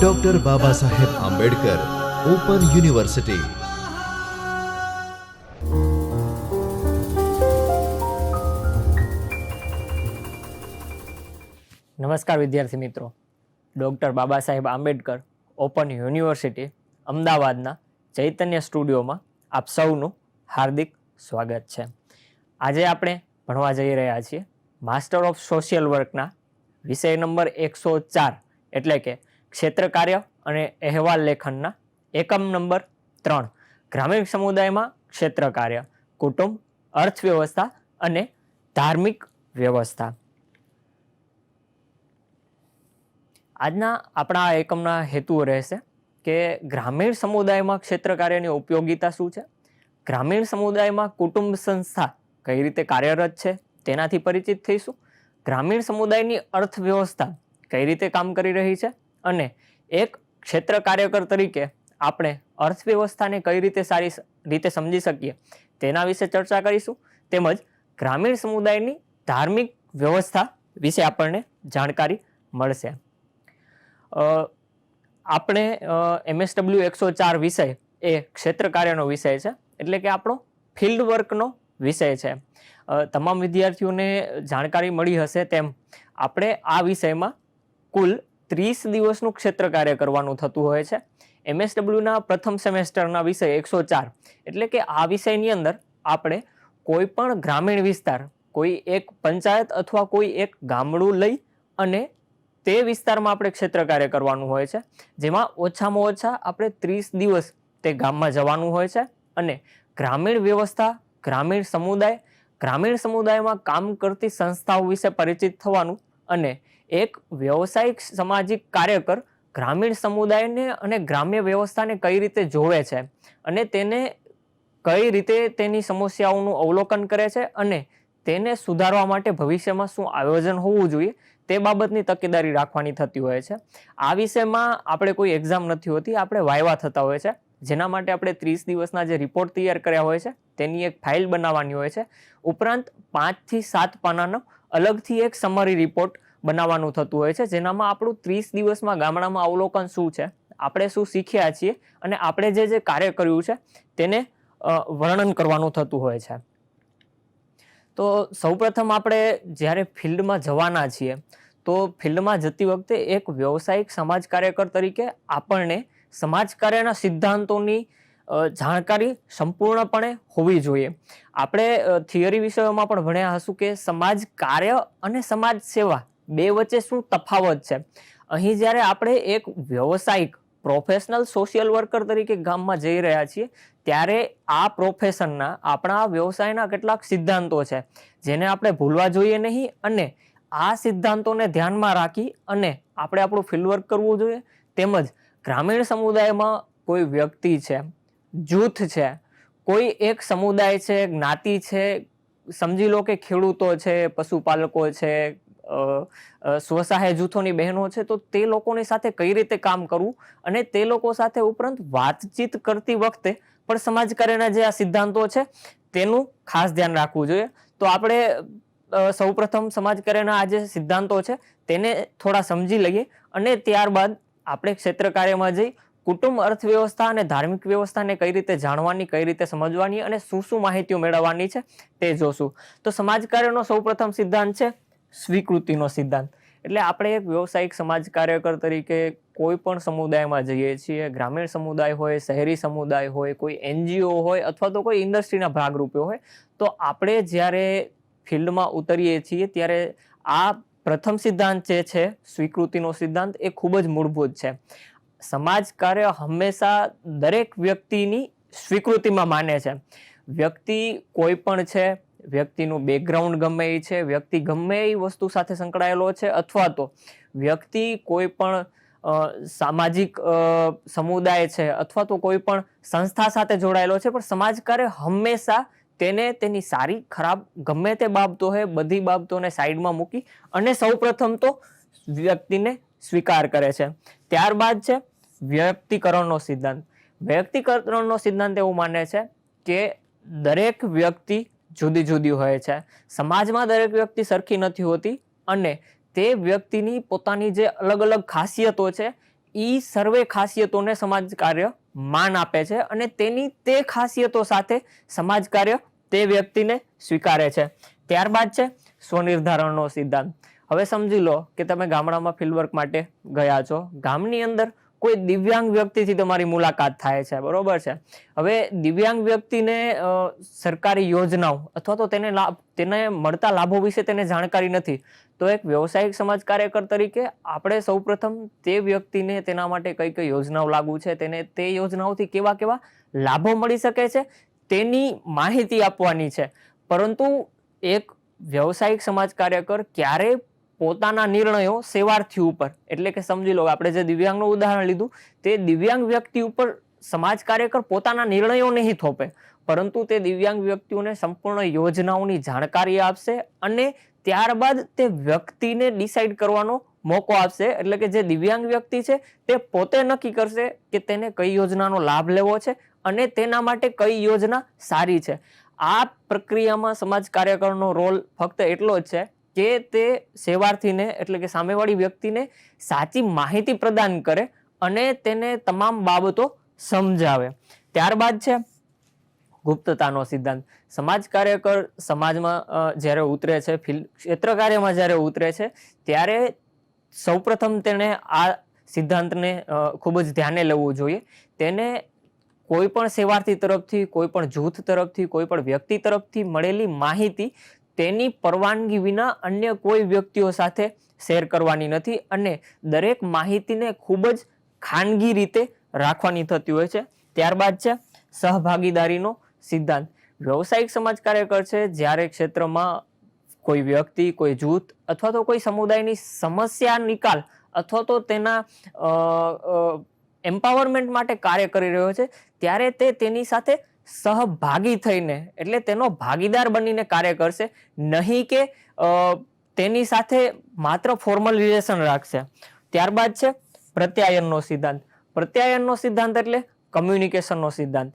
Doctor Baba Saheb Ambedkar open university નમસ્કાર વિદ્યાર્થી મિત્રો. Doctor Baba Saheb Ambedkar open university અમદાવાદના ચૈતન્ય સ્ટુડિયોમાં આપ સૌનું હાર્દિક સ્વાગત છે. આજે આપણે ભણવા જઈ રહ્યા છીએ. માસ્ટર ઓફ સોશિયલ વર્કના વિષય નંબર એકસો ચાર, એટલે કે ક્ષેત્ર કાર્ય અને અહેવાલ લેખનના એકમ નંબર ત્રણ, ગ્રામીણ સમુદાયમાં ક્ષેત્ર કાર્ય, કુટુંબ, અર્થવ્યવસ્થા અને ધાર્મિક વ્યવસ્થા. આજના આપણા એકમના હેતુઓ રહેશે કે ગ્રામીણ સમુદાયમાં ક્ષેત્ર કાર્યની ઉપયોગિતા શું છે? ગ્રામીણ સમુદાયમાં કુટુંબ સંસ્થા કઈ રીતે કાર્યરત છે? તેનાથી પરિચિત થઈશું. ગ્રામીણ સમુદાયની અર્થવ્યવસ્થા કઈ રીતે કામ કરી રહી છે અને એક ક્ષેત્ર કાર્યકર તરીકે આપણે અર્થવ્યવસ્થાને કઈ રીતે સારી રીતે સમજી શકીએ તેના વિશે ચર્ચા કરીશું. તેમજ ગ્રામીણ સમુદાયની ધાર્મિક વ્યવસ્થા વિશે આપણને જાણકારી મળશે. આપણે એમએસડબલ્યુ એકસો ચાર વિષય એ ક્ષેત્ર કાર્યનો વિષય છે. એટલે કે આપણો ફિલ્ડ વર્કનો વિષય છે. તમામ વિદ્યાર્થીઓને જાણકારી મળી હશે તેમ. આપણે આ વિષયમાં કુલ ત્રીસ દિવસનું ક્ષેત્ર કાર્ય કરવાનું થતું હોય છે. એમએસડબલ્યુના પ્રથમ સેમેસ્ટરના વિષય એકસો ચાર. એટલે કે આ વિષયની અંદર આપણે કોઈ પણ ગ્રામીણ વિસ્તાર, કોઈ એક પંચાયત અથવા કોઈ એક ગામડું લઈ અને તે વિસ્તારમાં આપણે ક્ષેત્ર કાર્ય કરવાનું હોય છે. જેમાં ઓછામાં ઓછા આપણે ત્રીસ દિવસ તે ગામમાં જવાનું હોય છે અને ગ્રામીણ વ્યવસ્થા, ગ્રામીણ સમુદાય ગ્રામીણ સમુદાયમાં કામ કરતી સંસ્થાઓ વિશે પરિચિત થવાનું અને એક વ્યવસાયિક સામાજિક કાર્યકર ગ્રામીણ સમુદાયને અને ગ્રામ્ય વ્યવસ્થાને કઈ રીતે જોવે છે અને તેને કઈ રીતે તેની સમસ્યાઓનું અવલોકન કરે છે અને તેને સુધારવા માટે ભવિષ્યમાં શું આયોજન હોવું જોઈએ તે બાબતની તકેદારી રાખવાની થતી હોય છે. આ વિષયમાં આપણે કોઈ એક્ઝામ નથી હોતી, આપણે વાયવા થતા હોય છે. જેના માટે આપણે ત્રીસ દિવસના જે રિપોર્ટ તૈયાર કર્યા હોય છે તેની એક ફાઇલ બનાવવાની હોય છે. ઉપરાંત પાંચથી સાત પાનાનો અલગથી એક સમરી રિપોર્ટ બનાવવાનું થતું હોય છે, જેનામાં આપણું ત્રીસ દિવસમાં ગામડામાં અવલોકન શું છે, આપણે શું શીખ્યા છીએ અને આપણે જે જે કાર્ય કર્યું છે, તેને વર્ણન કરવાનું થતું હોય છે. તો સૌપ્રથમ આપણે જ્યારે ફિલ્ડમાં જવાના છીએ, તો ફિલ્ડમાં જતી વખતે એક વ્યવસાયિક સમાજ કાર્યકર તરીકે આપણને સમાજ કાર્યના સિદ્ધાંતોની જાણકારી સંપૂર્ણપણે હોવી જોઈએ. આપણે થિયરી વિષયોમાં પણ ભણ્યા હશું કે સમાજ કાર્ય અને સમાજ સેવા બે વચ્ચે શું તફાવત છે? અહીં જ્યારે આપણે એક વ્યવસાયિક પ્રોફેશનલ સોશિયલ વર્કર તરીકે ગામમાં જઈ રહ્યા છીએ, ત્યારે આ પ્રોફેશનના આપણા વ્યવસાયના કેટલાક સિદ્ધાંતો છે, જેને આપણે ભૂલવા જોઈએ નહીં અને આ સિદ્ધાંતોને ધ્યાનમાં રાખી અને આપણે આપણું ફિલ્ડ વર્ક કરવું જોઈએ. તેમજ ગ્રામીણ સમુદાયમાં કોઈ વ્યક્તિ છે જૂથ છે. કોઈ એક સમુદાય છે, જ્ઞાતિ છે, સમજી લો કે ખેડૂતો છે, પશુપાલકો છે સ્વસહાય જૂથોની બહેનો છે, તો તે લોકોની સાથે કઈ રીતે કામ કરવું અને તે લોકો સાથે ઉપરાંત વાતચીત કરતી વખતે પણ સમાજ કાર્યના જે આ સિદ્ધાંતો છે, તેનું ખાસ ધ્યાન રાખવું જોઈએ. તો આપણે સૌપ્રથમ સમાજ કાર્યના આ જે સિદ્ધાંતો છે, તેને થોડા સમજી લઈએ અને ત્યારબાદ આપણે ક્ષેત્ર કાર્યમાં જઈ કુટુંબ અર્થવ્યવસ્થા અને ધાર્મિક વ્યવસ્થાને કઈ રીતે જાણવાની, કઈ રીતે સમજવાની અને શું શું માહિતીઓ મેળવવાની છે તે જોશું. તો સમાજ કાર્યનો સૌપ્રથમ સિદ્ધાંત છે સ્વીકૃતિનો સિદ્ધાંત. એટલે આપણે એક વ્યવસાયિક સમાજ કાર્યકર તરીકે કોઈ પણ સમુદાયમાં જઈએ છીએ, ગ્રામીણ સમુદાય હોય, શહેરી સમુદાય હોય, કોઈ એનજીઓ હોય અથવા તો કોઈ ઇન્ડસ્ટ્રીના ભાગરૂપે હોય, તો આપણે જ્યારે ફિલ્ડમાં ઉતરીએ છીએ ત્યારે આ પ્રથમ સિદ્ધાંત જે છે સ્વીકૃતિનો સિદ્ધાંત એ ખૂબ જ મૂળભૂત છે. સમાજ કાર્ય હંમેશા દરેક વ્યક્તિની સ્વીકૃતિમાં માને છે. વ્યક્તિ કોઈ પણ છે, વ્યક્તિનું બેકગ્રાઉન્ડ ગમે એ છે, વ્યક્તિ ગમે એ વસ્તુ સાથે સંકળાયેલો છે અથવા તો વ્યક્તિ કોઈ પણ સામાજિક સમુદાય છે અથવા તો કોઈ પણ સંસ્થા સાથે જોડાયેલો છે, પણ સમાજ કાર્ય હંમેશા તેને તેની સારી, ખરાબ, ગમે તે બાબતો હોય, બધી બાબતોને સાઈડમાં મૂકી અને સૌપ્રથમ તો વ્યક્તિને સ્વીકાર કરે છે. ત્યારબાદ છે વ્યક્તિકરણનો સિદ્ધાંત. વ્યક્તિકરણનો સિદ્ધાંત એવું માને છે કે દરેક વ્યક્તિ જુદી જુદી હોય છે. સમાજમાં દરેક વ્યક્તિ સરખી નથી હોતી અને તે વ્યક્તિની પોતાની જે અલગ અલગ ખાસિયતો છે એ સર્વે ખાસિયતોને સમાજ કાર્ય માન આપે છે અને તેની તે ખાસિયતો સાથે સમાજ કાર્ય તે વ્યક્તિને સ્વીકારે છે. ત્યારબાદ છે સ્વનિર્ધારણનો સિદ્ધાંત. હવે સમજી લો કે તમે ગામડામાં ફિલ્ડવર્ક માટે ગયા છો. ગામની અંદર કોઈ દિવ્યાંગ વ્યક્તિથી તમારી મુલાકાત થાય છે, બરોબર છે? હવે દિવ્યાંગ વ્યક્તિને સરકારી યોજનાઓ અથવા તો તેને લાભ, તેને મળતા લાભો વિશે તેને જાણકારી નથી, તો એક વ્યવસાયિક સમાજ કાર્યકર તરીકે આપણે સૌપ્રથમ તે વ્યક્તિને તેના માટે કઈ કઈ યોજનાઓ લાગુ છે, તેને તે યોજનાઓથી કેવા કેવા લાભો મળી શકે છે, તેની માહિતી આપવાની છે. પરંતુ એક વ્યવસાયિક સમાજ કાર્યકર ક્યારેય પોતાના નિર્ણયો સેવાર્થી ઉપર. એટલે કે સમજી લો આપણે જે દિવ્યાંગનું ઉદાહરણ લીધું, તે દિવ્યાંગ વ્યક્તિ ઉપર સમાજ કાર્યકર પોતાના નિર્ણયો નહીં થોપે પરંતુ તે દિવ્યાંગ વ્યક્તિઓને સંપૂર્ણ યોજનાઓની જાણકારી આપશે અને ત્યારબાદ તે વ્યક્તિને ડિસાઇડ કરવાનો મોકો આપશે. એટલે કે જે દિવ્યાંગ વ્યક્તિ છે, તે પોતે નક્કી કરશે કે તેને કઈ યોજનાનો લાભ લેવો છે અને તેના માટે કઈ યોજના સારી છે. આ પ્રક્રિયામાં સમાજ કાર્યકરનો રોલ ફક્ત એટલો જ છે કે તે સેવાર્થીને, એટલે કે સામેવાળી વ્યક્તિને સાચી માહિતી પ્રદાન કરે અને તેને તમામ બાબતો સમજાવે. ત્યારબાદ છે ગુપ્તતાનો સિદ્ધાંત. સમાજ કાર્યકર સમાજમાં જ્યારે ઉતરે છે ફિલ્ડ ક્ષેત્ર કાર્યમાં જ્યારે ઉતરે છે, ત્યારે સૌપ્રથમ તેણે આ સિદ્ધાંતને ખૂબ જ ધ્યાને લેવું જોઈએ. તેને કોઈ પણ સેવાર્થી તરફથી, કોઈ પણ જૂથ તરફથી, કોઈ પણ વ્યક્તિ તરફથી મળેલી માહિતી તેની પરવાનગી વિના અન્ય કોઈ વ્યક્તિઓ સાથે શેર કરવાની નથી અને દરેક માહિતીને ખૂબ જ ખાનગી રીતે રાખવાની થતી હોય છે. ત્યારબાદ છે સહભાગીદારીનો સિદ્ધાંત. વ્યવસાયિક સમાજ કાર્યકર છે, જ્યારે ક્ષેત્રમાં કોઈ વ્યક્તિ, કોઈ જૂથ અથવા તો કોઈ સમુદાયની સમસ્યા નિકાલ અથવા તો તેના એમ્પાવરમેન્ટ માટે કાર્ય કરી રહ્યો છે, ત્યારે તે તેની સાથે સહભાગી થઈને, એટલે તેનો ભાગીદાર બનીને કાર્ય કરશે, નહીં કે તેની સાથે માત્ર ફોર્મલ રિલેશન રાખશે. ત્યારબાદ છે પ્રત્યાયનનો સિદ્ધાંત. પ્રત્યાયનનો સિદ્ધાંત એટલે કમ્યુનિકેશનનો સિદ્ધાંત.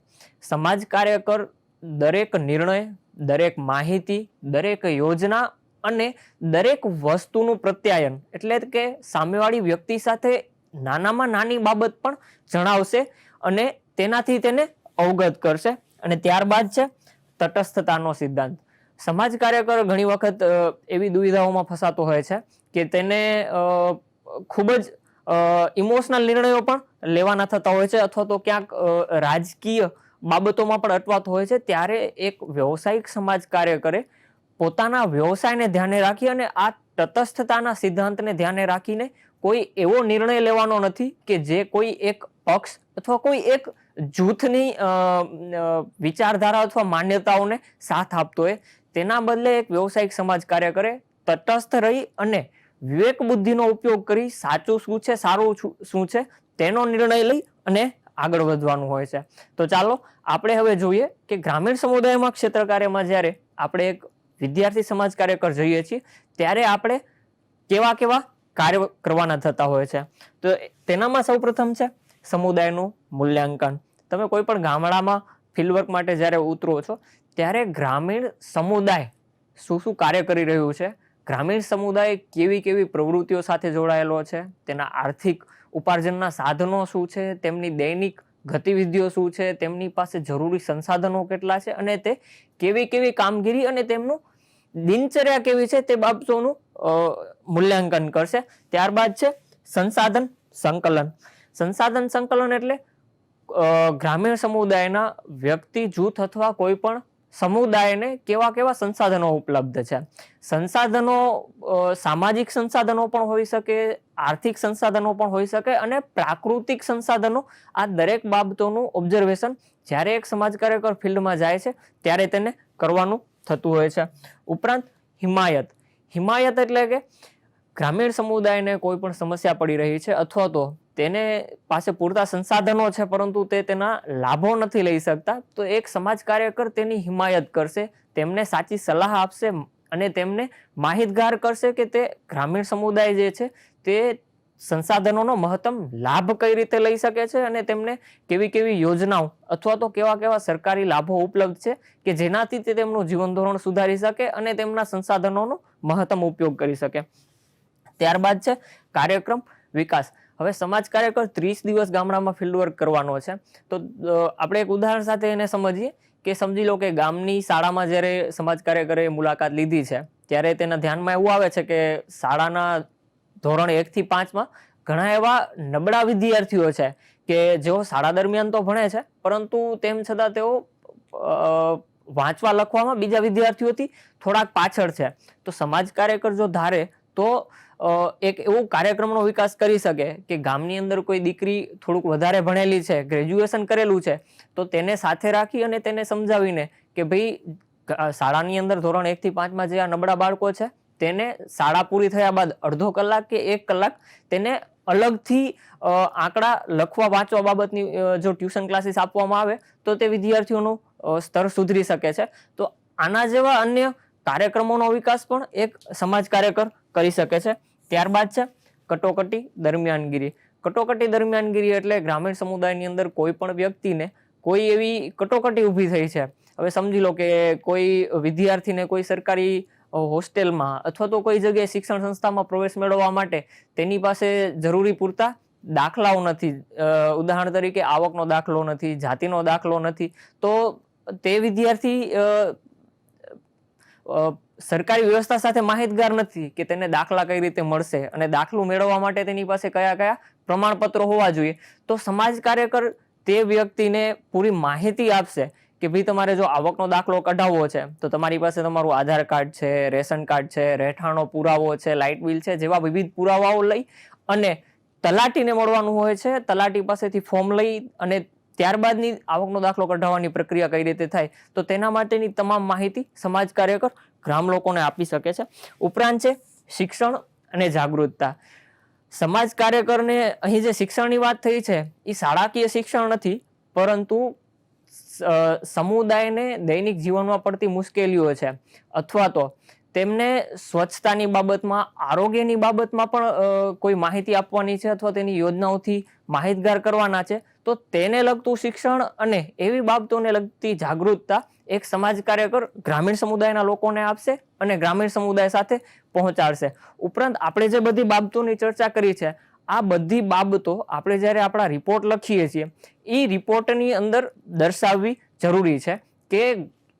સમાજ કાર્યકર દરેક નિર્ણય, દરેક માહિતી, દરેક યોજના અને દરેક વસ્તુનું પ્રત્યાયન, એટલે કે સામેવાળી વ્યક્તિ સાથે નાનામાં નાની બાબત પણ જણાવશે અને તેનાથી તેને અવગત કરશે અને ત્યારબાદ છે તટસ્થતાનો સિદ્ધાંત. સમાજ કાર્યકર ઘણી વખત એવી દુવિધાઓમાં ફસાતો હોય છે કે તેને ખૂબ જ ઇમોશનલ નિર્ણયો પણ લેવાના થતા હોય છે અથવા તો ક્યાંક રાજકીય બાબતોમાં પણ અટવાતો હોય છે. ત્યારે એક વ્યવસાયિક સમાજ કાર્યકરે પોતાના વ્યવસાયને ધ્યાને રાખી અને આ તટસ્થતાના સિદ્ધાંતને ધ્યાને રાખીને કોઈ એવો નિર્ણય લેવાનો નથી કે જે કોઈ એક પક્ષ અથવા કોઈ એક જૂથની વિચારધારા અથવા માન્યતાઓને સાથ આપતો હોય. તેના બદલે એક વ્યવસાયિક સમાજ કાર્યકરે તટસ્થ રહી અને વિવેક બુદ્ધિનો ઉપયોગ કરી સાચું શું છે, સારું શું- શું છે, તેનો નિર્ણય લઈ અને આગળ વધવાનું હોય છે. તો ચાલો, આપણે હવે જોઈએ કે ગ્રામીણ સમુદાયમાં ક્ષેત્ર કાર્યમાં જ્યારે આપણે એક વિદ્યાર્થી સમાજ કાર્યકર જઈએ છીએ, ત્યારે આપણે કેવા કેવા કાર્ય કરવાના થતા હોય છે. તો તેનામાં સૌપ્રથમ છે, સમુદાયનું મૂલ્યાંકન. તમે કોઈ પણ ગામડામાં ફિલ્ડવર્ક માટે જ્યારે ઉતરો છો, ત્યારે ગ્રામીણ સમુદાય શું શું કાર્ય કરી રહ્યું છે? ગ્રામીણ સમુદાય કેવી કેવી પ્રવૃત્તિઓ સાથે જોડાયેલો છે? તેના આર્થિક ઉપાર્જનના સાધનો શું છે? તેમની દૈનિક ગતિવિધિઓ શું છે? તેમની પાસે જરૂરી સંસાધનો કેટલા છે? અને તે કેવી કેવી કામગીરી અને તેમનું દિનચર્યા કેવી છે તે બાબતોનું મૂલ્યાંકન કરશે. ત્યારબાદ છે સંસાધન સંકલન. સંસાધન સંકલન એટલે ગ્રામીણ સમુદાયના વ્યક્તિ, જૂથ અથવા કોઈ પણ સમુદાયને કેવા કેવા સંસાધનો ઉપલબ્ધ છે? સંસાધનો સામાજિક સંસાધનો પણ હોઈ શકે, આર્થિક સંસાધનો પણ હોઈ શકે અને પ્રાકૃતિક સંસાધનો આ દરેક બાબતોનું ઓબ્ઝર્વેશન જ્યારે એક સમાજ કાર્યકર ફિલ્ડમાં જાય છે, ત્યારે તેને કરવાનું થતું હોય છે. ઉપરાંત હિમાયત. હિમાયત એટલે કે ગ્રામીણ સમુદાયને કોઈ પણ સમસ્યા પડી રહી છે અથવા તો તેને પાસે પૂરતા સંસાધનો છે પરંતુ તે તેના લાભો નથી લઈ શકતા, તો એક સમાજ કાર્યકર તેની હિમાયત કરશે, તેમને સાચી સલાહ આપશે અને તેમને માહિતગાર કરશે કે તે ગ્રામીણ સમુદાય જે છે તે સંસાધનોનો મહત્તમ લાભ કઈ રીતે લઈ શકે છે અને તેમને કેવી કેવી યોજનાઓ અથવા તો કેવા કેવા સરકારી લાભો ઉપલબ્ધ છે કે જેનાથી તે તેમનું જીવન ધોરણ સુધારી શકે અને તેમના સંસાધનોનો મહત્તમ ઉપયોગ કરી શકે. ત્યારબાદ છે કાર્યક્રમ વિકાસ. હવે સમાજ કાર્યકર ત્રીસ દિવસ ગામડામાં ફિલ્ડ વર્ક કરવાનો છે. તો આપણે એક ઉદાહરણ સાથે એને સમજીએ કે સમજી લો કે ગામની શાળામાં જ્યારે સમાજ કાર્યકરે મુલાકાત લીધી છે, ત્યારે તેના ધ્યાનમાં એવું આવે છે કે શાળાના ધોરણ એકથી પાંચમાં ઘણા એવા નબળા વિદ્યાર્થીઓ છે કે જેઓ શાળા દરમિયાન તો ભણે છે, પરંતુ તેમ છતાં તેઓ વાંચવા, લખવામાં બીજા વિદ્યાર્થીઓથી થોડાક પાછળ છે. તો સમાજ કાર્યકર જો ધારે તો એક એવું કાર્યક્રમનો વિકાસ કરી શકે કે ગામની અંદર કોઈ દીકરી થોડુંક વધારે ભણેલી છે ગ્રેજ્યુએશન કરેલું છે, તો તેને સાથે રાખી અને તેને સમજાવીને કે ભાઈ શાળાની અંદર ધોરણ એકથી પાંચમાં જે આ નબળા બાળકો છે, તેને શાળા પૂરી થયા બાદ અડધો કલાક કે એક કલાક તેને અલગથી આંકડા લખવા, વાંચવા બાબતની જો ટ્યુશન ક્લાસીસ આપવામાં આવે, તો તે વિદ્યાર્થીઓનું સ્તર સુધરી શકે છે. તો આના જેવા અન્ય કાર્યક્રમોનો વિકાસ પણ એક સમાજ કાર્યકર કરી શકે છે. ત્યારબાદ છે કટોકટી દરમિયાનગીરી. કટોકટી દરમિયાનગીરી એટલે ગ્રામીણ સમુદાયની અંદર કોઈ પણ વ્યક્તિને કોઈ એવી કટોકટી ઊભી થઈ છે. હવે સમજી લો કે કોઈ વિદ્યાર્થીને કોઈ સરકારી હોસ્ટેલમાં અથવા તો કોઈ જગ્યાએ શિક્ષણ સંસ્થામાં પ્રવેશ મેળવવા માટે તેની પાસે જરૂરી પૂરતા દાખલાઓ નથી. ઉદાહરણ તરીકે આવકનો દાખલો નથી, જાતિનો દાખલો નથી. તો તે વિદ્યાર્થી સરકારી વ્યવસ્થા સાથે માહિતગાર નથી કે તેને દાખલા કઈ રીતે મળશે અને દાખલું મેળવવા માટે તેની પાસે કયા કયા પ્રમાણપત્રો હોવા જોઈએ. તો સમાજ કાર્યકર તે વ્યક્તિને પૂરી માહિતી આપશે કે ભાઈ તમારે જો આવકનો દાખલો કઢાવવો છે, તો તમારી પાસે તમારું આધાર કાર્ડ છે, રેશન કાર્ડ છે, રહેઠાણનો પુરાવો છે, લાઇટ બિલ છે, જેવા વિવિધ પુરાવાઓ લઈ અને તલાટીને મળવાનું હોય છે. તલાટી પાસેથી ફોર્મ લઈ અને ત્યારબાદની આવકનો દાખલો કઢાવવાની પ્રક્રિયા કઈ રીતે થાય, તો તેના માટેની તમામ માહિતી સમાજ કાર્યકર ગ્રામ લોકોને આપી શકે છે. ઉપરાંત છે, શિક્ષણ અને જાગૃતતા. સમાજ કાર્યકરને અહીં જે શિક્ષણની વાત થઈ છે એ શાળાકીય શિક્ષણ નથી, પરંતુ સમુદાયને દૈનિક જીવનમાં પડતી મુશ્કેલીઓ છે. અથવા તો તેમને સ્વચ્છતાની બાબતમાં, આરોગ્યની બાબતમાં પણ કોઈ માહિતી આપવાની છે અથવા તેની યોજનાઓથી માહિતગાર કરવાના છે. તો તેને લગતું શિક્ષણ અને એવી બાબતોને લગતી જાગૃતતા એક સમાજ કાર્યકર ગ્રામીણ સમુદાયના લોકોને આપશે અને ગ્રામીણ સમુદાય સાથે પહોંચાડશે. ઉપરાંત આપણે જે બધી બાબતોની ચર્ચા કરી છે, આ બધી બાબતો આપણે જ્યારે આપણા રિપોર્ટ લખીએ છીએ એ રિપોર્ટની અંદર દર્શાવવી જરૂરી છે કે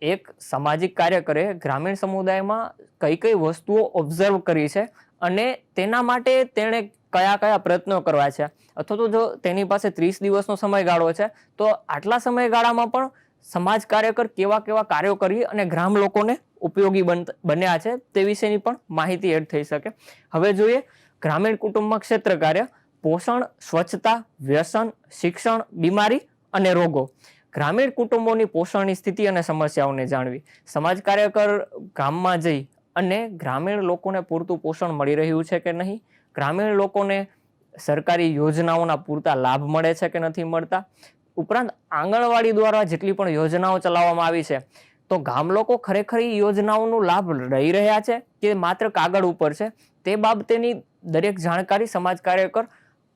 એક સામાજિક કાર્યકરે ગ્રામીણ સમુદાયમાં કઈ કઈ વસ્તુઓ ઓબ્ઝર્વ કરી છે અને તેના માટે તેણે કયા કયા પ્રયત્નો કરવા છે? અથવા તો જો તેની પાસે ત્રીસ દિવસનો સમયગાળો છે, તો આટલા સમયગાળામાં પણ સમાજ કાર્યકર કેવા કેવા કાર્યો કરી અને ગ્રામ લોકોને ઉપયોગી બન, બન્યા છે તે વિશેની પણ માહિતી એડ થઈ શકે. હવે જોઈએ ગ્રામીણ કુટુંબમાં ક્ષેત્ર કાર્ય, પોષણ, સ્વચ્છતા, વ્યસન, શિક્ષણ, બીમારી અને રોગો. ગ્રામીણ કુટુંબોની પોષણની સ્થિતિ અને સમસ્યાઓને જાણવી. સમાજ કાર્યકર ગામમાં જઈ અને ગ્રામીણ લોકોને પૂરતું પોષણ મળી રહ્યું છે કે નહીં? ગ્રામીણ લોકોને સરકારી યોજનાઓના પૂરતા લાભ મળે છે કે નથી મળતા? ઉપરાંત આંગણવાડી દ્વારા જેટલી પણ યોજનાઓ ચલાવવામાં આવી છે, તો ગામ લોકો ખરેખર એ યોજનાઓનો લાભ લઈ રહ્યા છે કે માત્ર કાગળ ઉપર છે? તે બાબતેની દરેક જાણકારી સમાજ કાર્યકર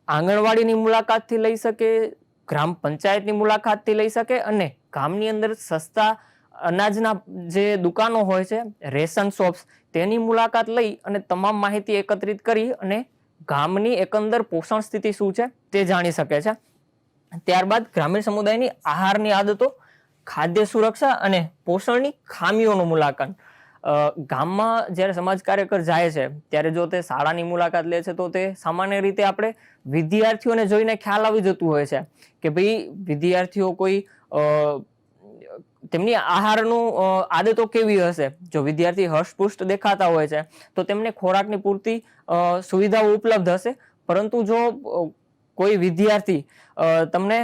આંગણવાડીની મુલાકાતથી લઈ શકે, ગ્રામ પંચાયતની મુલાકાતથી લઈ શકે અને ગામની અંદર સસ્તા અનાજના જે દુકાનો હોય છે, રેશન શોપ્સ, તેની મુલાકાત લઈ અને તમામ માહિતી એકત્રિત કરી અને ગામની એકંદર પોષણ સ્થિતિ શું છે તે જાણી શકે છે. ત્યારબાદ ગ્રામીણ સમુદાયની આહારની આદતો, ખાદ્ય સુરક્ષા અને પોષણની ખામીઓનું મુલાકાત. ગામમાં જ્યારે સમાજ કાર્યકર જાય છે, ત્યારે જો તે શાળાની મુલાકાત લે છે, તો તે સામાન્ય રીતે આપણે વિદ્યાર્થીઓને જોઈને ખ્યાલ આવી જતું હોય છે કે ભાઈ વિદ્યાર્થીઓ કોઈ તેમની આહારનું આદતો કેવી હશે? જો વિદ્યાર્થી હર્ષપુષ્ટ દેખાતા હોય છે, તો તેમને ખોરાકની પૂરતી સુવિધાઓ ઉપલબ્ધ હશે. પરંતુ જો કોઈ વિદ્યાર્થી તમને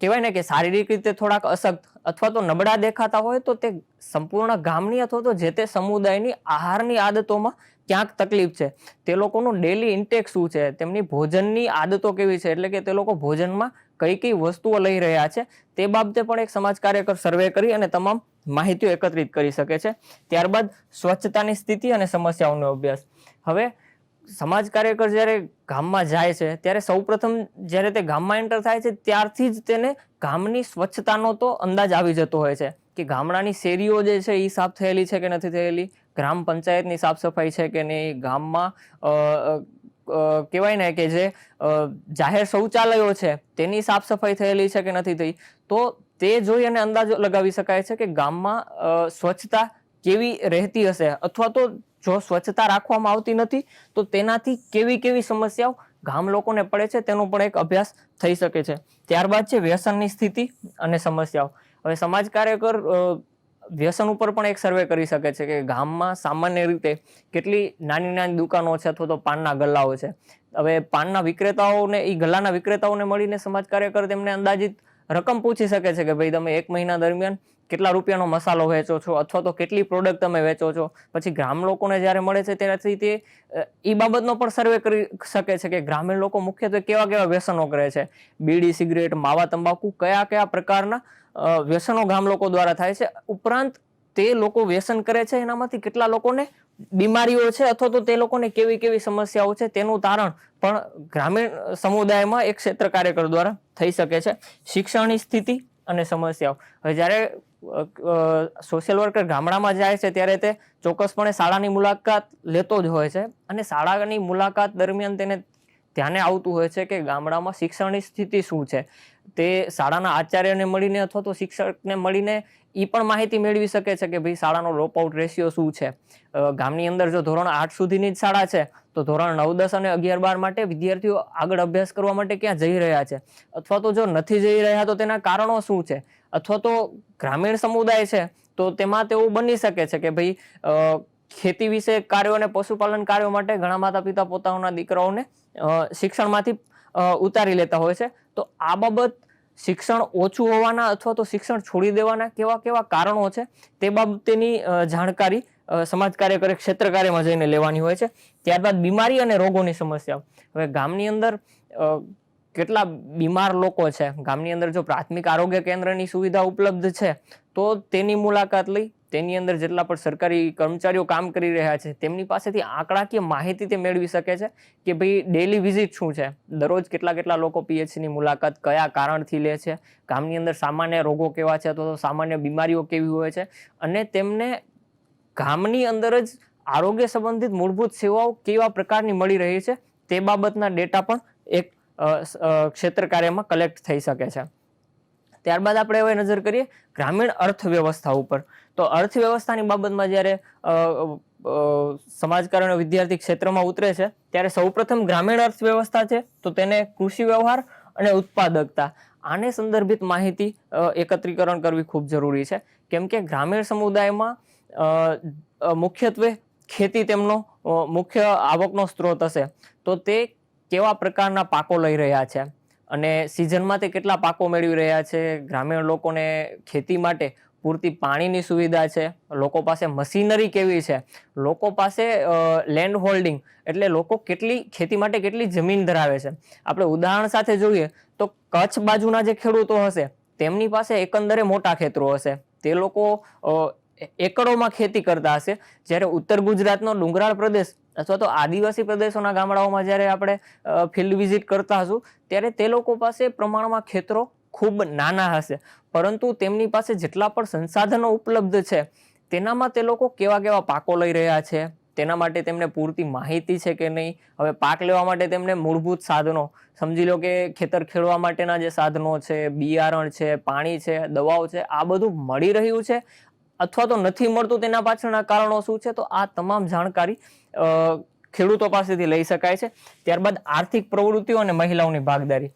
કહેવાય ને કે શારીરિક રીતે થોડાક અશક્ત અથવા તો નબળા દેખાતા હોય, તો તે સંપૂર્ણ ગામની અથવા તો જે તે સમુદાયની આહારની આદતોમાં ક્યાંક તકલીફ છે. તે લોકોનું ડેલી ઇન્ટેક શું છે? તેમની ભોજનની આદતો કેવી છે? એટલે કે તે લોકો ભોજનમાં કઈ કઈ વસ્તુઓ લઈ રહ્યા છે તે બાબતે પણ એક સમાજ કાર્યકર સર્વે કરી અને તમામ માહિતીઓ એકત્રિત કરી શકે છે. ત્યારબાદ સ્વચ્છતાની સ્થિતિ અને સમસ્યાઓનો અભ્યાસ. હવે સમાજ કાર્યકર જ્યારે ગામમાં જાય છે, ત્યારે સૌપ્રથમ જ્યારે તે ગામમાં એન્ટર થાય છે, ત્યારથી જ તેને ગામની સ્વચ્છતાનો તો અંદાજ આવી જતો હોય છે કે ગામડાની શેરીઓ જે છે એ સાફ થયેલી છે કે નથી થયેલી, ગ્રામ પંચાયતની સાફ સફાઈ છે કે નહીં, ગામમાં કહેવાય ને કે જે જાહેર શૌચાલયો છે, તેની સાફ સફાઈ થયેલી છે કે નથી થઈ, તો તે જોઈ અને અંદાજો લગાવી શકાય છે કે ગામમાં સ્વચ્છતા કેવી રહેતી હશે? અથવા તો જો સ્વચ્છતા રાખવામાં આવતી નથી, તો તેનાથી કેવી કેવી સમસ્યાઓ ગામ લોકોને પડે છે, તેનો પણ એક અભ્યાસ થઈ શકે છે. ત્યારબાદ છે વ્યસનની સ્થિતિ અને સમસ્યાઓ. હવે સમાજ કાર્યકર વ્યસન ઉપર પણ એક સર્વે કરી શકે છે કે ગામમાં સામાન્ય રીતે કેટલી નાની નાની દુકાનો છે અથવા તો પાનના ગલ્લાઓ છે. હવે પાનના વિક્રેતાઓને એ ગલ્લાના વિક્રેતાઓને મળીને સમાજ કાર્યકર તેમને અંદાજિત રકમ પૂછી શકે છે કે ભાઈ તમે એક મહિના દરમિયાન કેટલા રૂપિયાનો મસાલો વેચો છો અથવા તો કેટલી પ્રોડક્ટ તમે વેચો છો. પછી ગ્રામ લોકોને જ્યારે મળે છે ત્યારથી તે એ બાબતનો પણ સર્વે કરી શકે છે કે ગ્રામીણ લોકો મુખ્યત્વે કેવા કેવા વ્યસનો કરે છે. બીડી, સિગરેટ, માવા, તંબાકુ કયા કયા પ્રકારના વ્યસનો ગામ લોકો દ્વારા થાય છે. ઉપરાંત તે લોકો વ્યસન કરે છે, એનામાંથી કેટલા લોકોને બીમારીઓ છે અથવા તો તે લોકોને કેવી કેવી સમસ્યાઓ છે તેનું તારણ પણ ગ્રામીણ સમુદાયમાં એક ક્ષેત્ર કાર્યકર દ્વારા થઈ શકે છે. શિક્ષણની સ્થિતિ અને સમસ્યાઓ. હવે જ્યારે સોશિયલ વર્કર ગામડામાં જાય છે ત્યારે તે ચોક્કસપણે શાળાની મુલાકાત લેતો જ હોય છે અને શાળાની મુલાકાત દરમિયાન તેને ધ્યાને આવતું હોય છે કે ગામડામાં શિક્ષણની સ્થિતિ શું છે. તે શાળાના આચાર્યને મળીને અથવા તો શિક્ષકને મળીને એ પણ માહિતી મેળવી શકે છે કે ભાઈ શાળાનો ડ્રોપ આઉટ રેશિયો શું છે? ગામની અંદર જો ધોરણ આઠ સુધીની જ શાળા છે, તો ધોરણ નવ, દસ અને અગિયાર, બાર માટે વિદ્યાર્થીઓ આગળ અભ્યાસ કરવા માટે ક્યાં જઈ રહ્યા છે? અથવા તો જો નથી જઈ રહ્યા તો તેના કારણો શું છે? અથવા તો ગ્રામીણ સમુદાય છે, તો તેમાં તેવું બની શકે છે કે ભાઈ ખેતી વિશે કાર્યો અને પશુપાલન કાર્યો માટે ઘણા માતા પિતા પોતાના દીકરાઓને શિક્ષણમાંથી ઉતારી લેતા હોય છે. તો આ બાબત શિક્ષણ ઓછું હોવાના અથવા તો શિક્ષણ છોડી દેવાના કેવા કેવા કારણો છે તે બાબતેની જાણકારી સમાજ કાર્યકરે ક્ષેત્ર કાર્યમાં જઈને લેવાની હોય છે. ત્યારબાદ બીમારી અને રોગોની સમસ્યાઓ. હવે ગામની અંદર કેટલા બીમાર લોકો છે? ગામની અંદર જો પ્રાથમિક આરોગ્ય કેન્દ્રની સુવિધા ઉપલબ્ધ છે, તો તેની મુલાકાત લઈ તેની અંદર જેટલા પણ સરકારી કર્મચારીઓ કામ કરી રહ્યા છે, તેમની પાસેથી આંકડાકીય માહિતી તે મેળવી શકે છે કે ભાઈ ડેલી વિઝિટ શું છે? દરરોજ કેટલા કેટલા લોકો પીએચસીની મુલાકાત કયા કારણથી લે છે? ગામની અંદર સામાન્ય રોગો કેવા છે અથવા તો સામાન્ય બીમારીઓ કેવી હોય છે? અને તેમને ગામની અંદર જ આરોગ્ય સંબંધિત મૂળભૂત સેવાઓ કેવા પ્રકારની મળી રહી છે તે બાબતના ડેટા પણ એક ક્ષેત્ર કાર્યમાં કલેક્ટ થઈ શકે છે. ત્યારબાદ આપણે હવે નજર કરીએ ગ્રામીણ અર્થવ્યવસ્થા ઉપર. તો અર્થવ્યવસ્થાની બાબતમાં જ્યારે સમાજકારણ વિદ્યાર્થી ક્ષેત્રમાં ઉતરે છે, ત્યારે સૌપ્રથમ ગ્રામીણ અર્થવ્યવસ્થા છે, તો તેને કૃષિ વ્યવહાર અને ઉત્પાદકતા. આને સંદર્ભિત માહિતી એકત્રીકરણ કરવી ખૂબ જરૂરી છે. કેમ કે ગ્રામીણ સમુદાયમાં મુખ્યત્વે ખેતી તેમનો મુખ્ય આવકનો સ્ત્રોત હશે. તો તે કેવા પ્રકારના પાકો લઈ રહ્યા છે? અને સિઝનમાં તે કેટલા પાકો મેળવી રહ્યા છે? ગ્રામીણ લોકોને ખેતી માટે પૂરતી પાણીની સુવિધા છે, લોકો પાસે મશીનરી કેવી છે, લોકો પાસે લેન્ડ હોલ્ડિંગ એટલે લોકો કેટલી ખેતી માટે કેટલી જમીન ધરાવે છે. આપણે ઉદાહરણ સાથે જોઈએ તો કચ્છ બાજુના જે ખેડૂતો હશે, તેમની પાસે એકંદરે મોટા ખેતરો હશે. તે લોકો એકડોમાં ખેતી કરતા હશે. જ્યારે ઉત્તર ગુજરાતનો ડુંગરાળ પ્રદેશ અથવા તો આદિવાસી પ્રદેશોના ગામડાઓમાં જ્યારે આપણે ફિલ્ડ વિઝિટ કરતા હશું, ત્યારે તે લોકો પાસે પ્રમાણમાં ખેતરો ખૂબ નાના હશે. પરંતુ તેમની પાસે જેટલા પણ સંસાધનો ઉપલબ્ધ છે, તેનામાં તે લોકો કેવા કેવા પાકો લઈ રહ્યા છે, તેના માટે તેમને પૂરતી માહિતી છે કે નહીં? હવે પાક લેવા માટે તેમને મૂળભૂત સાધનો, સમજી લો કે ખેતર ખેડવા માટેના જે સાધનો છે, બિયારણ છે, પાણી છે, દવાઓ છે, આ બધું મળી રહ્યું છે, અથવા તો નથી મળતું તેના પાછળના કારણો શું છે? તો આ તમામ જાણકારી ખેડૂતો પાસેથી લઈ શકાય છે. ત્યારબાદ આર્થિક પ્રવૃત્તિઓ અને મહિલાઓની ભાગદારી.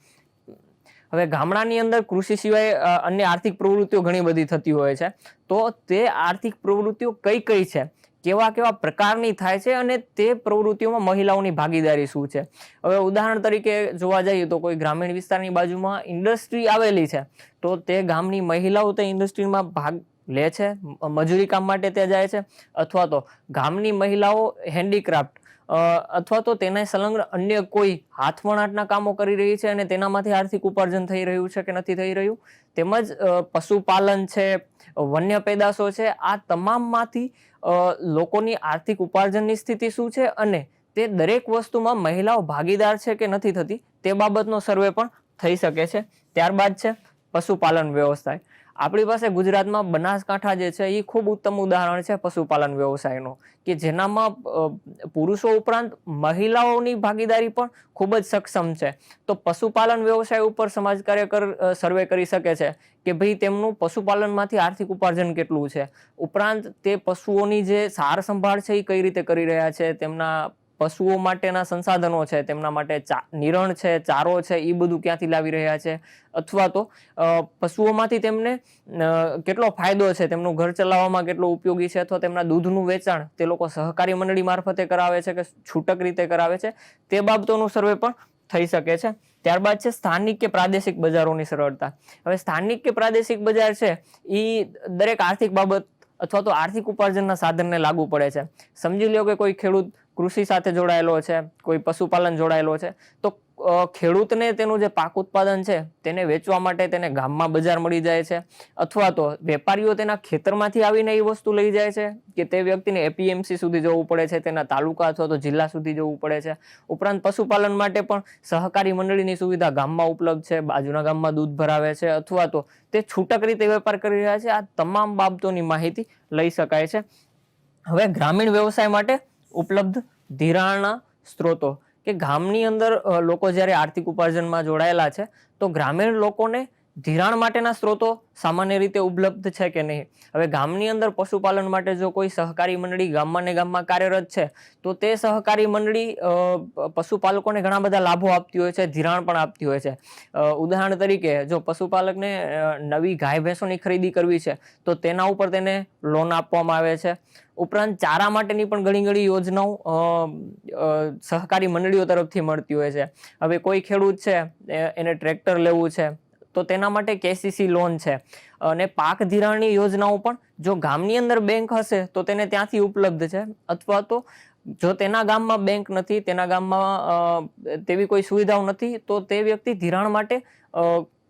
હવે ગામડાની અંદર કૃષિ સિવાય અન્ય આર્થિક પ્રવૃત્તિઓ ઘણી બધી થતી હોય છે. તો તે આર્થિક પ્રવૃત્તિઓ કઈ કઈ છે? કેવા કેવા પ્રકારની થાય છે અને તે પ્રવૃત્તિઓમાં મહિલાઓની ભાગીદારી શું છે? હવે ઉદાહરણ તરીકે જોવા જઈએ તો કોઈ ગ્રામીણ વિસ્તારની બાજુમાં ઇન્ડસ્ટ્રી આવેલી છે, તો તે ગામની મહિલાઓ તે ઇન્ડસ્ટ્રીમાં ભાગ લે છે મજૂરી કામ માટે ત્યાં જાય છે, અથવા તો ગામની મહિલાઓ હેન્ડીક્રાફ્ટ અથવા તો તેને સંલગ્ન અન્ય કોઈ હાથવણાટના કામો કરી રહી છે અને તેનામાંથી આર્થિક ઉપાર્જન થઈ રહ્યું છે કે નથી થઈ રહ્યું? તેમજ પશુપાલન છે, વન્ય પેદાશો છે, આ તમામમાંથી લોકોની આર્થિક ઉપાર્જનની સ્થિતિ શું છે અને તે દરેક વસ્તુમાં મહિલાઓ ભાગીદાર છે કે નથી થતી તે બાબતનો સર્વે પણ થઈ શકે છે. ત્યારબાદ છે પશુપાલન વ્યવસાય. આપણી પાસે ગુજરાતમાં બનાસકાંઠા જે છે એ ખૂબ ઉત્તમ ઉદાહરણ છે પશુપાલન વ્યવસાયનું, કે જેનામાં પુરુષો ઉપરાંત મહિલાઓની ભાગીદારી પણ ખૂબ જ સક્ષમ છે. તો પશુપાલન વ્યવસાય ઉપર સમાજ કાર્યકર સર્વે કરી શકે છે કે ભાઈ તેમનું પશુપાલનમાંથી આર્થિક ઉપાર્જન કેટલું છે. ઉપરાંત તે પશુઓની જે સાર સંભાળ છે એ કઈ રીતે કરી રહ્યા છે, તેમના પશુઓ માટેના સંસાધનો છે, તેમના માટે નિરણ છે, ચારો છે એ બધું ક્યાંથી લાવી રહ્યા છે? અથવા તો પશુઓમાંથી તેમને કેટલો ફાયદો છે, તેમનું ઘર ચલાવવામાં કેટલો ઉપયોગી છે, અથવા તેમના દૂધનું વેચાણ તે લોકો સહકારી મંડળી મારફતે કરાવે છે કે છૂટક રીતે કરાવે છે, તે બાબતોનું સર્વે પણ થઈ શકે છે. ત્યારબાદ છે સ્થાનિક કે પ્રાદેશિક બજારોની સરળતા. હવે સ્થાનિક કે પ્રાદેશિક બજાર છે એ દરેક આર્થિક બાબત અથવા તો આર્થિક ઉપાર્જનના સાધનને લાગુ પડે છે. સમજી લો કે કોઈ ખેડૂત કૃષિ સાથે જોડાયેલો છે, કોઈ પશુપાલન જોડાયેલો છે, તો ખેડૂતને તેનું જે પાક ઉત્પાદન છે, તેને વેચવા માટે તેને ગામમાં બજાર મળી જાય છે, અથવા તો વેપારીઓ તેના ખેતરમાંથી આવીને એ વસ્તુ લઈ જાય છે, કે તે વ્યક્તિને એપીએમસી સુધી જવું પડે છે, તેના તાલુકા અથવા તો જિલ્લા સુધી જવું પડે છે, ઉપરાંત પશુપાલન માટે પણ સહકારી મંડળીની સુવિધા ગામમાં ઉપલબ્ધ છે, બાજુના ગામમાં દૂધ ભરાવે છે, અથવા તો તે છૂટક રીતે વેપાર કરી રહ્યા છે, આ તમામ બાબતોની માહિતી લઈ શકાય છે. હવે ગ્રામીણ વ્યવસાય માટે ઉપલબ્ધ ધિરાણના સ્ત્રોતો કે ગામની અંદર લોકો જ્યારે આર્થિક ઉપાર્જનમાં જોડાયેલા છે, તો ગ્રામીણ લોકોને ધિરાણ માટેના સ્ત્રોતો સામાન્ય રીતે ઉપલબ્ધ છે કે નહીં? હવે ગામની અંદર પશુપાલન માટે જો કોઈ સહકારી મંડળી ગામમાં ને ગામમાં કાર્યરત છે, તો તે સહકારી મંડળી પશુપાલકોને ઘણા બધા લાભો આપતી હોય છે, ધિરાણ પણ આપતી હોય છે. ઉદાહરણ તરીકે જો પશુપાલકને નવી ગાય ભેંસોની ખરીદી કરવી છે, તો તેના ઉપર તેને લોન આપવામાં આવે છે. ઉપરાંત ચારા માટેની પણ ઘણી ઘણી યોજનાઓ સહકારી મંડળીઓ તરફથી મળતી હોય છે. હવે કોઈ ખેડૂત છે એને ટ્રેક્ટર લેવું છે, તો તેના માટે કેસીસી લોન છે. અને પાક ધિરાણની યોજનાઓ પણ જો ગામની અંદર બેંક હશે, તો તેને ત્યાંથી ઉપલબ્ધ છે. અથવા તો જો તેના ગામમાં બેંક નથી, તેના ગામમાં તેવી કોઈ સુવિધાઓ નથી, તો તે વ્યક્તિ ધિરાણ માટે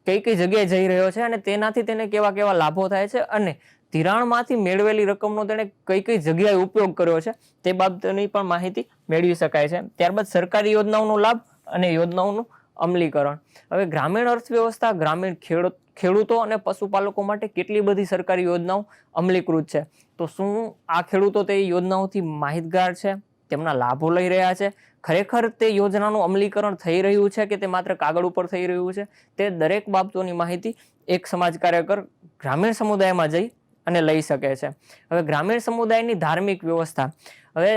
કઈ કઈ જગ્યાએ જઈ રહ્યો છે અને તેનાથી તેને કેવા કેવા લાભો થાય છે અને ધિરાણમાંથી મેળવેલી રકમનો તેણે કઈ કઈ જગ્યાએ ઉપયોગ કર્યો છે તે બાબતની પણ માહિતી મેળવી શકાય છે. ત્યારબાદ સરકારી યોજનાઓનો લાભ અને યોજનાઓનું અમલીકરણ. હવે ગ્રામીણ અર્થવ્યવસ્થા, ગ્રામીણ ખેડૂત, ખેડૂતો અને પશુપાલકો માટે કેટલી બધી સરકારી યોજનાઓ અમલીકૃત છે? તો શું આ ખેડૂતો તે યોજનાઓથી માહિતગાર છે? તેમના લાભો લઈ રહ્યા છે? ખરેખર તે યોજનાનું અમલીકરણ થઈ રહ્યું છે કે તે માત્ર કાગળ ઉપર થઈ રહ્યું છે? તે દરેક બાબતોની માહિતી એક સમાજ કાર્યકર ગ્રામીણ સમુદાયમાં જઈ અને લઈ શકે છે. હવે ગ્રામીણ સમુદાયની ધાર્મિક વ્યવસ્થા. હવે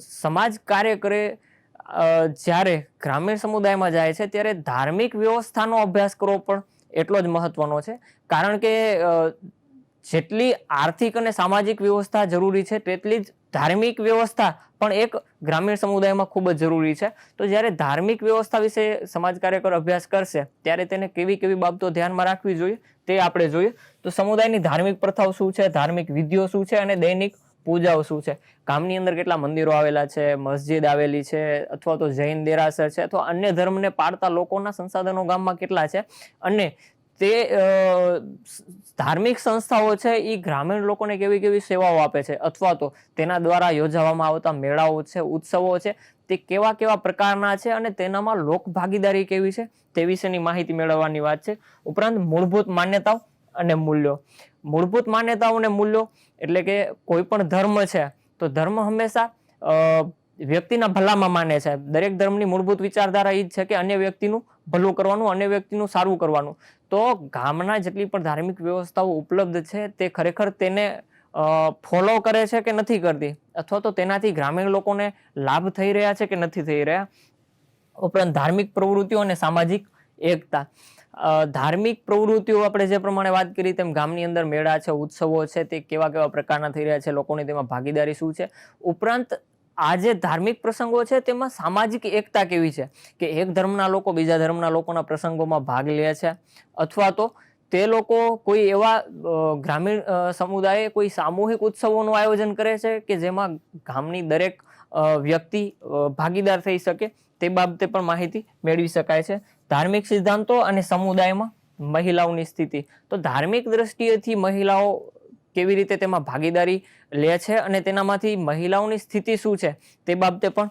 સમાજ કાર્યકરે કરે જ્યારે ગ્રામીણ સમુદાયમાં જાય છે, ત્યારે ધાર્મિક વ્યવસ્થાનો અભ્યાસ કરવો પણ એટલો જ મહત્વનો છે. કારણ કે જેટલી આર્થિક અને સામાજિક વ્યવસ્થા જરૂરી છે, તેટલી જ ધાર્મિક વ્યવસ્થા પણ એક ગ્રામીણ સમુદાયમાં ખૂબ જ જરૂરી છે. તો જ્યારે ધાર્મિક વ્યવસ્થા વિશે સમાજ કાર્યકર અભ્યાસ કરશે, ત્યારે તેને કેવી કેવી બાબતો ધ્યાનમાં રાખવી જોઈએ તે આપણે જોઈએ. તો સમુદાયની ધાર્મિક પ્રથાઓ શું છે? ધાર્મિક વિધિઓ શું છે? અને દૈનિક પૂજાઓ શું છે? ગામની અંદર કેટલા મંદિરો આવેલા છે? મસ્જિદ આવેલી છે? અથવા તો જૈન દેરાસર છે? અથવા અન્ય ધર્મને પાળતા લોકોના સંસાધનો ગામમાં કેટલા છે? અને તે ધાર્મિક સંસ્થાઓ છે એ ગ્રામીણ લોકોને કેવી કેવી સેવાઓ આપે છે? અથવા તો તેના દ્વારા યોજાવામાં આવતા મેળાઓ છે, ઉત્સવો છે, તે કેવા કેવા પ્રકારના છે અને તેનામાં લોક ભાગીદારી કેવી છે? તે વિશેની માહિતી મેળવવાની વાત છે. ઉપરાંત મૂળભૂત માન્યતાઓ અને મૂલ્યો. મૂળભૂત માન્યતાઓ અને મૂલ્યો એટલે કે કોઈ પણ ધર્મ છે, તો ધર્મ હંમેશા વ્યક્તિના ભલામાં માને છે. દરેક ધર્મની મૂળભૂત વિચારધારા એ જ છે કે અન્ય વ્યક્તિનું ભલું કરવાનું અને વ્યક્તિનું સારું કરવાનું. તો ગામના જેટલી પણ ધાર્મિક વ્યવસ્થાઓ ઉપલબ્ધ છે, તે ખરેખર તેને ફોલો કરે છે કે નથી કરતી? અથવા તો તેનાથી ગ્રામીણ લોકોને લાભ થઈ રહ્યા છે કે નથી થઈ રહ્યા? ઉપરાંત ધાર્મિક પ્રવૃત્તિઓ અને સામાજિક એકતા. ધાર્મિક પ્રવૃત્તિઓ આપણે જે પ્રમાણે વાત કરી તેમ ગામની અંદર મેળા છે, ઉત્સવો છે, તે કેવા કેવા પ્રકારના થઈ રહ્યા છે, લોકોની તેમાં ભાગીદારી શું છે? ઉપરાંત આ જે ધાર્મિક પ્રસંગો છે તેમાં સામાજિક એકતા કેવી છે? કે એક ધર્મના લોકો બીજા ધર્મના લોકોના પ્રસંગોમાં ભાગ લે છે. અથવા તો તે લોકો કોઈ એવા ગ્રામીણ સમુદાયે કોઈ સામૂહિક ઉત્સવોનું આયોજન કરે છે કે જેમાં ગામની દરેક વ્યક્તિ ભાગીદાર થઈ શકે તે બાબતે પણ માહિતી મેળવી શકાય છે. ધાર્મિક સિદ્ધાંતો અને સમુદાયમાં મહિલાઓની સ્થિતિ. તો ધાર્મિક દ્રષ્ટિએથી મહિલાઓ કેવી રીતે તેમાં ભાગીદારી લે છે અને તેનામાંથી મહિલાઓની સ્થિતિ શું છે તે બાબતે પણ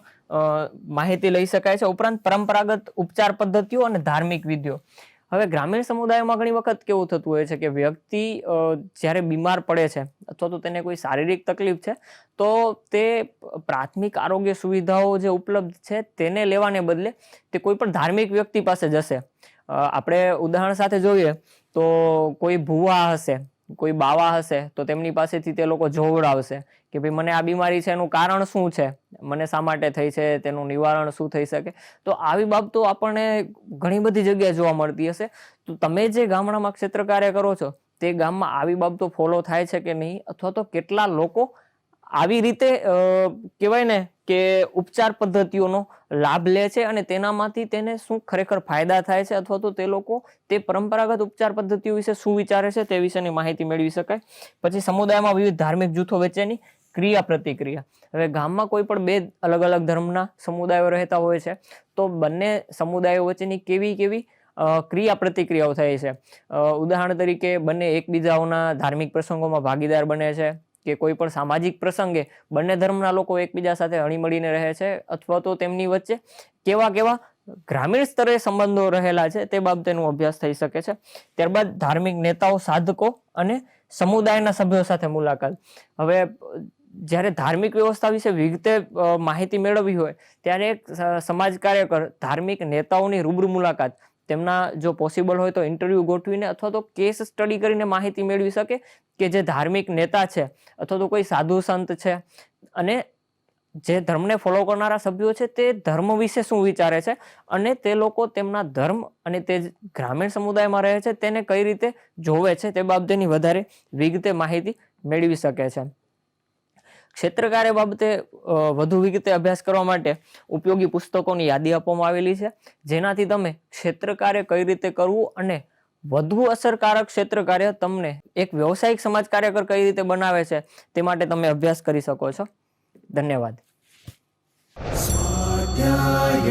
માહિતી લઈ શકાય છે. ઉપરાંત પરંપરાગત ઉપચાર પદ્ધતિઓ અને ધાર્મિક વિધિઓ. હવે ગ્રામીણ સમુદાયોમાં ઘણી વખત કેવું થતું હોય છે કે વ્યક્તિ જ્યારે બીમાર પડે છે અથવા તો તેને કોઈ શારીરિક તકલીફ છે, તો તે પ્રાથમિક આરોગ્ય સુવિધાઓ જે ઉપલબ્ધ છે તેને લેવાને બદલે તે કોઈ પણ ધાર્મિક વ્યક્તિ પાસે જશે. આપણે ઉદાહરણ સાથે જોઈએ તો કોઈ ભુવા હશે કોઈ બાવા હશે, તો તેમની પાસેથી તે લોકો જોવડાવશે કે ભાઈ મને આ બીમારી છે, એનું કારણ શું છે? મને શા માટે થઈ છે? તેનું નિવારણ શું થઈ શકે? તો આવી બાબતો આપણને ઘણી બધી જગ્યાએ જોવા મળતી હશે. તો તમે જે ગામડામાં ક્ષેત્ર કાર્ય કરો છો, તે ગામમાં આવી બાબતો ફોલો થાય છે કે નહીં? અથવા તો કેટલા લોકો આવી રીતે કહેવાય ને કે ઉપચાર પદ્ધતિઓનો લાભ લે છે અને તેનામાંથી તેને શું ખરેખર ફાયદા થાય છે અથવા તો તે લોકો તે પરંપરાગત ઉપચાર પદ્ધતિઓ વિશે શું વિચારે છે તે વિશેની માહિતી મેળવી શકાય. પછી સમુદાયમાં વિવિધ ધાર્મિક જૂથો વચ્ચેની ક્રિયા પ્રતિક્રિયા હવે ગામમાં કોઈ પણ બે અલગ અલગ ધર્મના સમુદાયો રહેતા હોય છે, તો બંને સમુદાયો વચ્ચેની કેવી કેવી ક્રિયા પ્રતિક્રિયાઓ થાય છે? ઉદાહરણ તરીકે બંને એકબીજાઓના ધાર્મિક પ્રસંગોમાં ભાગીદાર બને છે કે કોઈ પણ સામાજિક પ્રસંગે બંને ધર્મના લોકો એકબીજા સાથે હળીમળીને રહે છે અથવા તો તેમની વચ્ચે કેવા કેવા ગ્રામીણ સ્તરે સંબંધો રહેલા છે તે બાબતેનો અભ્યાસ થઈ શકે છે. ત્યારબાદ ધાર્મિક નેતાઓ, સાધકો અને સમુદાયના સભ્યો સાથે મુલાકાત. હવે જ્યારે ધાર્મિક વ્યવસ્થા વિશે વિગતે માહિતી મેળવવી હોય, ત્યારે એક સમાજ કાર્યકર ધાર્મિક નેતાઓની રૂબરૂ મુલાકાત તેમના જો પોસિબલ હોય તો ઇન્ટરવ્યૂ ગોઠવીને અથવા તો કેસ સ્ટડી કરીને માહિતી મેળવી શકે કે જે ધાર્મિક નેતા છે અથવા તો કોઈ સાધુ સંત છે. અને જે ધર્મને ફોલો કરનારા સભ્યો છે તે ધર્મ વિશે શું વિચારે છે અને તે લોકો તેમના ધર્મ અને તે ગ્રામીણ સમુદાયમાં રહે છે તેને કઈ રીતે જોવે છે તે બાબતેની વધારે વિગતે માહિતી મેળવી શકે છે. ક્ષેત્રકાર્ય બાબતે વધુ વિગતે અભ્યાસ કરવા માટે ઉપયોગી પુસ્તકોની યાદી આપવામાં આવેલી છે. જેનાથી તમે ક્ષેત્રકાર્ય કઈ રીતે કરવું અને વધુ અસરકારક ક્ષેત્રકાર્ય તમને એક વ્યવસાયિક સમાજ કાર્યકર કઈ રીતે બનાવે છે, તે માટે તમે અભ્યાસ કરી શકો છો. ધન્યવાદ. સ્વાધ્યાય